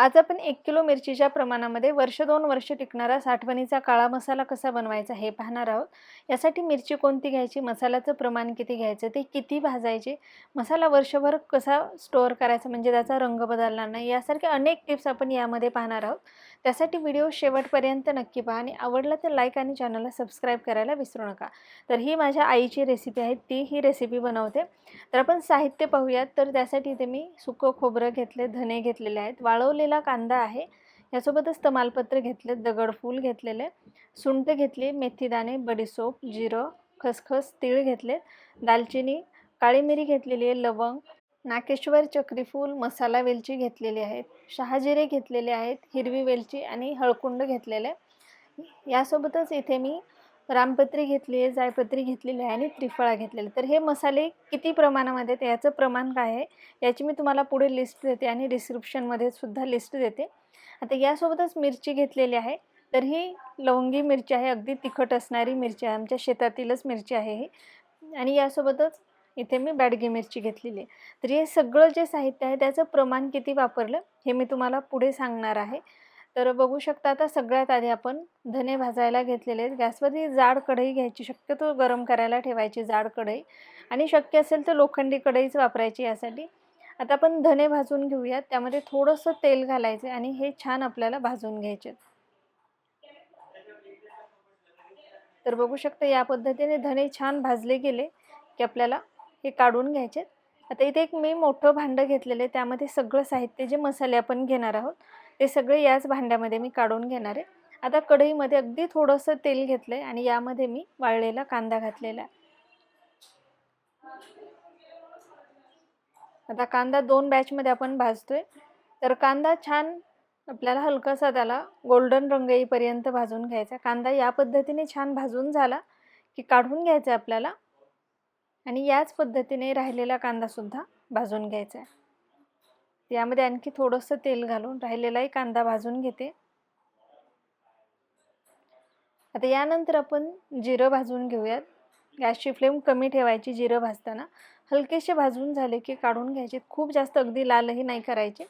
आज आपण एक किलो मिरचीच्या प्रमाणामध्ये वर्ष दोन वर्ष टिकणारा साठवणीचा काळा मसाला कसा बनवायचा हे पाहणार आहोत. यासाठी मिरची कोणती घ्यायची मसाल्याचं प्रमाण किती घ्यायचं ते किती भाजायचे मसाला वर्षभर कसा स्टोअर करायचा म्हणजे त्याचा रंग बदलणार नाही यासारखे अनेक टिप्स आपण यामध्ये पाहणार आहोत. त्यासाठी व्हिडिओ शेवटपर्यंत नक्की पहा आणि आवडला तर लाईक आणि चॅनलला सबस्क्राईब करायला विसरू नका. तर ही माझ्या आईची रेसिपी आहे ती ही रेसिपी बनवते. तर आपण साहित्य पाहूयात. तर त्यासाठी इथे मी सुकं खोबरं घेतले धने घेतलेले आहेत. वाळवलेला कांदा आहे. यासोबतच तमालपत्र घेतले दगडफूल घेतलेले सुंठ घेतली मेथीदाणे बडीसोप जिरं खसखस तीळ घेतले दालचिनी काळी मिरी घेतलेली आहे लवंग नाकेश्वर चक्रीफूल मसाला वेलची घेतलेली आहेत शहाजिरे घेतलेले आहेत हिरवी वेलची आणि हळकुंड घेतलेले. यासोबतच इथे मी रामपत्री घेतली आहे जायपत्री घेतलेली आहे आणि त्रिफळा घेतलेले. तर हे मसाले किती प्रमाणामध्ये आहेत याचं प्रमाण काय आहे याची मी तुम्हाला पुढे लिस्ट देते आणि डिस्क्रिप्शनमध्ये सुद्धा लिस्ट देते. आता यासोबतच मिरची घेतलेली आहे. तर ही लवंगी मिरची आहे अगदी तिखट असणारी मिरची आहे आमच्या शेतातीलच मिरची आहे ही. आणि यासोबतच इथे मी बॅडगी मिरची घेतलेली आहे. तर हे सगळं जे साहित्य आहे त्याचं प्रमाण किती वापरलं हे मी तुम्हाला पुढे सांगणार आहे. तर बघू शकता आता सगळ्यात आधी आपण धने भाजायला घेतलेले आहेत. गॅसवरती जाड कढई घ्यायची शक्यतो गरम करायला ठेवायची जाड कढई. आणि शक्य असेल तर लोखंडी कढईच वापरायची यासाठी. आता आपण धने भाजून घेऊयात. त्यामध्ये थोडंसं तेल घालायचं आणि हे छान आपल्याला भाजून घ्यायचे तर बघू शकता या पद्धतीने धने छान भाजले गेले की आपल्याला हे काढून घ्यायचे. आता इथे एक मी मोठं भांडं घेतलेलं आहे. त्यामध्ये सगळं साहित्य जे मसाले आपण घेणार आहोत ते सगळे याच भांड्यामध्ये मी काढून घेणार आहे. आता कढईमध्ये अगदी थोडंसं तेल घेतलं आहे आणि यामध्ये मी वाळलेला कांदा घातलेला आहे. आता कांदा दोन बॅचमध्ये आपण भाजतोय. तर कांदा छान आपल्याला हलकासा त्याला गोल्डन रंग येईपर्यंत भाजून घ्यायचा. कांदा या पद्धतीने छान भाजून झाला की काढून घ्यायचा आपल्याला. आणि याच पद्धतीने राहिलेला कांदासुद्धा भाजून घ्यायचा आहे यामध्ये आणखी थोडंसं तेल घालून राहिलेलाही कांदा भाजून घेते. आता यानंतर आपण जिरं भाजून घेऊयात. गॅसची फ्लेम कमी ठेवायची जिरं भाजताना. हलकेसे भाजून झाले की काढून घ्यायचे. खूप जास्त अगदी लालही नाही करायचे.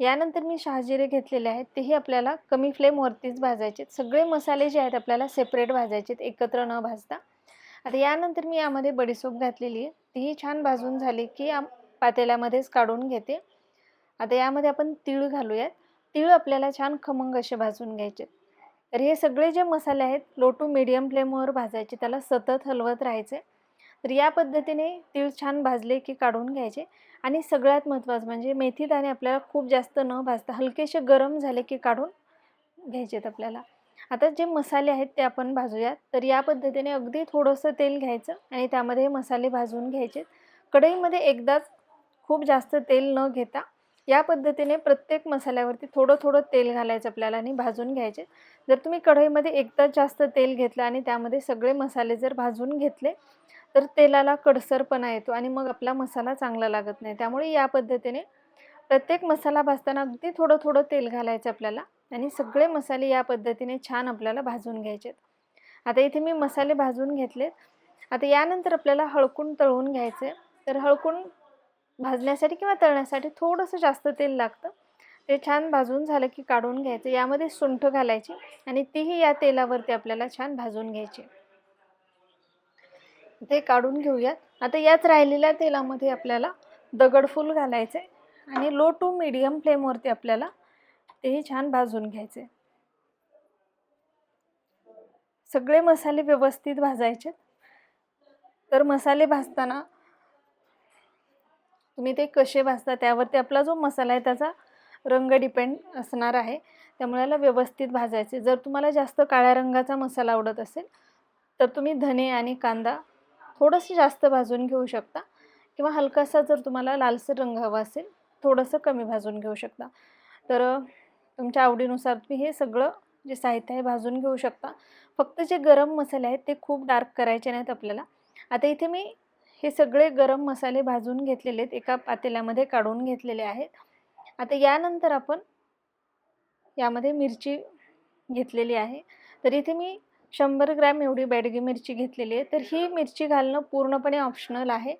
यानंतर मी शहाजिरे घेतलेले आहेत. तेही आपल्याला कमी फ्लेमवरतीच भाजायचे सगळे मसाले जे आहेत आपल्याला सेपरेट भाजायचे एकत्र न भाजता. आता यानंतर मी यामध्ये बडीसोप घातलेली आहे. तीही छान भाजून झाली की पातेल्यामध्येच काढून घेते. आता यामध्ये आपण तीळ घालूयात. तीळ आपल्याला छान खमंग असे भाजून घ्यायचे तर हे सगळे जे मसाले आहेत लो टू मिडियम फ्लेमवर भाजायचे. त्याला सतत हलवत राहायचे. तर या पद्धतीने तीळ छान भाजले की काढून घ्यायचे. आणि सगळ्यात महत्त्वाचं म्हणजे मेथी दाणे आपल्याला खूप जास्त न भाजता हलकेसे गरम झाले की काढून घ्यायचेत आपल्याला. आता जे मसाले आहेत ते आपण भाजूयात. तर या पद्धतीने अगदी थोडंसं तेल घ्यायचं आणि त्यामध्ये हे मसाले भाजून घ्यायचे. कढईमध्ये एकदाच खूप जास्त तेल न घेता या पद्धतीने प्रत्येक मसाल्यावरती थोडं थोडं तेल घालायचं आपल्याला आणि भाजून घ्यायचे. जर तुम्ही कढईमध्ये एकदाच जास्त तेल घेतलं आणि त्यामध्ये सगळे मसाले जर भाजून घेतले तर तेलाला कडसरपणा येतो आणि मग आपला मसाला चांगला लागत नाही. त्यामुळे या पद्धतीने प्रत्येक मसाला भाजताना अगदी थोडं थोडं तेल घालायचं आपल्याला. आणि सगळे मसाले या पद्धतीने छान आपल्याला भाजून घ्यायचे आता इथे मी मसाले भाजून घेतलेत. आता यानंतर आपल्याला हळकून तळून घ्यायचे. तर हळकून भाजण्यासाठी किंवा तळण्यासाठी थोडंसं जास्त तेल लागतं. ते छान भाजून झालं की काढून घ्यायचं. यामध्ये सुंठ घालायची आणि तीही या तेलावरती आपल्याला छान भाजून घ्यायची. ते काढून घेऊयात. आता याच राहिलेल्या तेलामध्ये आपल्याला दगडफूल घालायचे आणि लो टू मिडियम फ्लेमवरती आपल्याला तेही छान भाजून घ्यायचे. सगळे मसाले व्यवस्थित भाजायचे. तर मसाले भाजताना तुम्ही ते कसे भाजता त्यावरती आपला जो मसाला आहे त्याचा रंग डिपेंड असणार आहे. त्यामुळे याला व्यवस्थित भाजायचे. जर तुम्हाला जास्त काळ्या रंगाचा मसाला आवडत असेल तर तुम्ही धने आणि कांदा थोडंसं जास्त भाजून घेऊ शकता. किंवा हलकासा जर तुम्हाला लालसर रंग हवा असेल थोडंसं कमी भाजून घेऊ शकता. तर तुमच्या आवडीनुसार तुम्ही हे सगळं जे साहित्य आहे भाजून घेऊ शकता. फक्त जे गरम मसाले आहेत ते खूप डार्क करायचे नाहीत आपल्याला. आता इथे मी हे सगळे गरम मसाले भाजून घेतलेले आहेत एका पातेल्यामध्ये काढून घेतलेले आहेत. आता यानंतर आपण यामध्ये मिरची घेतलेली आहे. तर इथे मी शंभर ग्रॅम एवढी बेडगी मिरची घेतलेली आहे. तर ही मिरची घालणं पूर्णपणे ऑप्शनल आहे.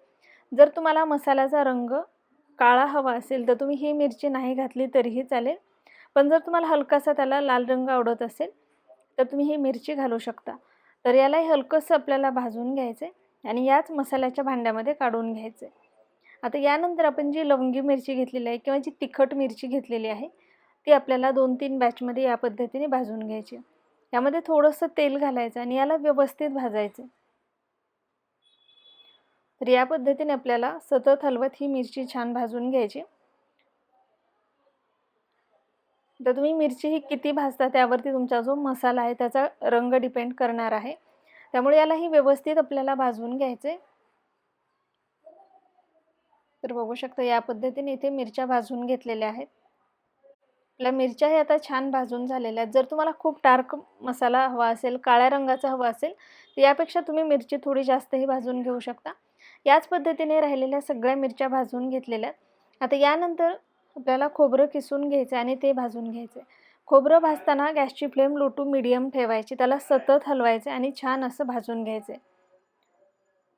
जर तुम्हाला मसाल्याचा रंग काळा हवा असेल तर तुम्ही ही मिरची नाही घातली तरीही चालेल. पण जर तुम्हाला हलकासा त्याला लाल रंग आवडत असेल तर तुम्ही ही मिरची घालू शकता. तर यालाही हलकंसं आपल्याला भाजून घ्यायचं आहे आणि याच मसाल्याच्या भांड्यामध्ये काढून घ्यायचं आहे आता यानंतर आपण जी लवंगी मिरची घेतलेली आहे किंवा जी तिखट मिरची घेतलेली आहे ती आपल्याला दोन तीन बॅचमध्ये या पद्धतीने भाजून घ्यायची. यामध्ये थोडंसं तेल घालायचं आणि याला व्यवस्थित भाजायचं. तर या पद्धतीने आपल्याला सतत हलवत ही मिरची छान भाजून घ्यायची. तर तुम्ही मिरची ही किती भाजता त्यावरती तुमचा जो मसाला आहे त्याचा रंग डिपेंड करणार आहे. त्यामुळे याला ही व्यवस्थित आपल्याला भाजून घ्यायचे. तर बघू शकता या पद्धतीने इथे मिरच्या भाजून घेतलेल्या आहेत. आपल्या मिरच्या हे आता छान भाजून झालेल्या आहेत. जर तुम्हाला खूप डार्क मसाला हवा असेल काळ्या रंगाचा हवा असेल तर यापेक्षा तुम्ही मिरची थोडी जास्तही भाजून घेऊ शकता. याच पद्धतीने राहिलेल्या सगळ्या मिरच्या भाजून घेतलेल्या आहेत. आता यानंतर आपल्याला खोबरं किसून घ्यायचं आणि ते भाजून घ्यायचं. खोबरं भाजताना गॅसची फ्लेम लो टू मिडियम ठेवायची. त्याला सतत हलवायचे आणि छान असं भाजून घ्यायचं.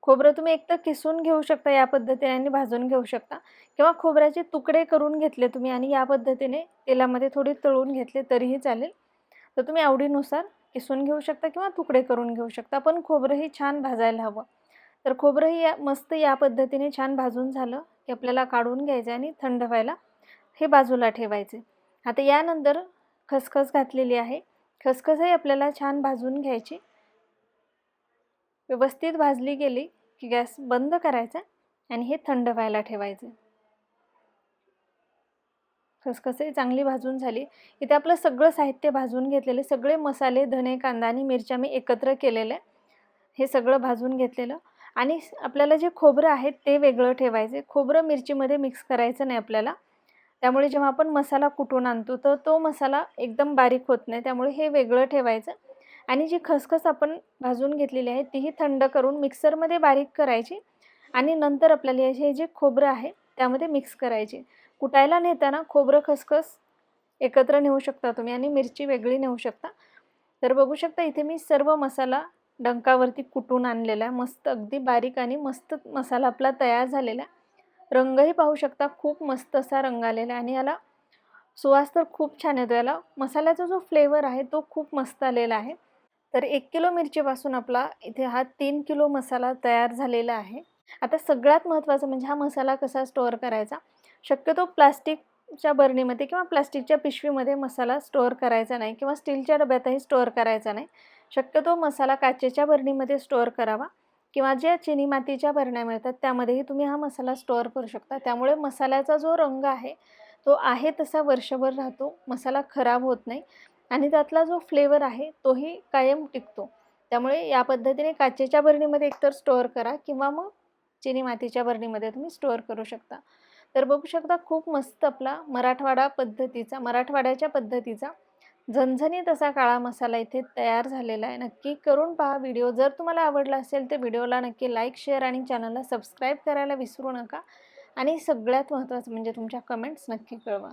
खोबरं तुम्ही एक तर किसून घेऊ शकता या पद्धतीने आणि भाजून घेऊ शकता. किंवा खोबऱ्याचे तुकडे करून घेतले तुम्ही आणि या पद्धतीने तेलामध्ये थोडी तळून घेतले तरीही चालेल. तर तुम्ही आवडीनुसार किसून घेऊ शकता किंवा तुकडे करून घेऊ शकता. पण खोबरंही छान भाजायला हवं. तर खोबरंही या मस्त या पद्धतीने छान भाजून झालं की आपल्याला काढून घ्यायचं आणि थंड व्हायला हे बाजूला ठेवायचे. आता यानंतर खसखस घातलेली आहे. खसखसही आपल्याला छान भाजून घ्यायची. व्यवस्थित भाजली गेली की गॅस बंद करायचा आणि हे थंड व्हायला ठेवायचे. खसखसही चांगली भाजून झाली. इथे आपलं सगळं साहित्य भाजून घेतलेले सगळे मसाले धने कांदा आणि मिरच्या मी एकत्र केलेले हे सगळं भाजून घेतलेलं. आणि आपल्याला जे खोबरं आहे ते वेगळं ठेवायचे. खोबरं मिरचीमध्ये मिक्स करायचं नाही आपल्याला. त्यामुळे जेव्हा आपण मसाला कुटून आणतो तर तो मसाला एकदम बारीक होत नाही. त्यामुळे हे वेगळं ठेवायचं. आणि जी खसखस आपण भाजून घेतलेली आहे तीही थंड करून मिक्सरमध्ये बारीक करायची. आणि नंतर आपल्याला हे जे खोबरं आहे त्यामध्ये मिक्स करायचे. कुटायला नेताना खोबरं खसखस एकत्र नेऊ शकता तुम्ही आणि मिरची वेगळी नेऊ शकता. तर बघू शकता इथे मी सर्व मसाला डंकावरती कुटून आणलेला आहे. मस्त अगदी बारीक आणि मस्त मसाला आपला तयार झालेला आहे. रंगही पाहू शकता. खूप मस्त असा रंग आलेला आहे आणि याला सुवास तर खूप छान येतो. याला मसाल्याचा जो फ्लेवर आहे तो खूप मस्त आलेला आहे. तर एक किलो मिरचीपासून आपला इथे हा तीन किलो मसाला तयार झालेला आहे. आता सगळ्यात महत्त्वाचं म्हणजे हा मसाला कसा स्टोअर करायचा? शक्यतो प्लास्टिकच्या बरणीमध्ये किंवा प्लास्टिकच्या पिशवीमध्ये मसाला स्टोअर करायचा नाही किंवा स्टीलच्या डब्यातही स्टोअर करायचा नाही. शक्यतो मसाला काचेच्या बरणीमध्ये स्टोअर करावा. किंवा ज्या चिनी मातीच्या बरण्या मिळतात त्यामध्येही तुम्ही हा मसाला स्टोअर करू शकता. त्यामुळे मसाल्याचा जो रंग आहे तो आहे तसा वर्षभर राहतो. मसाला खराब होत नाही आणि त्यातला जो फ्लेवर आहे तोही कायम टिकतो. त्यामुळे या पद्धतीने काचेच्या बरणीमध्ये एकतर स्टोअर करा किंवा मग चिनी मातीच्या बरणीमध्ये तुम्ही स्टोअर करू शकता. तर बघू शकता खूप मस्त आपला मराठवाडा पद्धतीचा मराठवाड्याच्या पद्धतीचा झणझणीत असा काळा मसाला इथे तयार झालेला आहे. नक्की करून पहा व्हिडिओ. जर तुम्हाला आवडला असेल तर व्हिडिओला नक्की लाईक शेअर आणि चॅनलला सबस्क्राईब करायला विसरू नका. आणि सगळ्यात महत्त्वाचं म्हणजे तुमच्या कमेंट्स नक्की कळवा.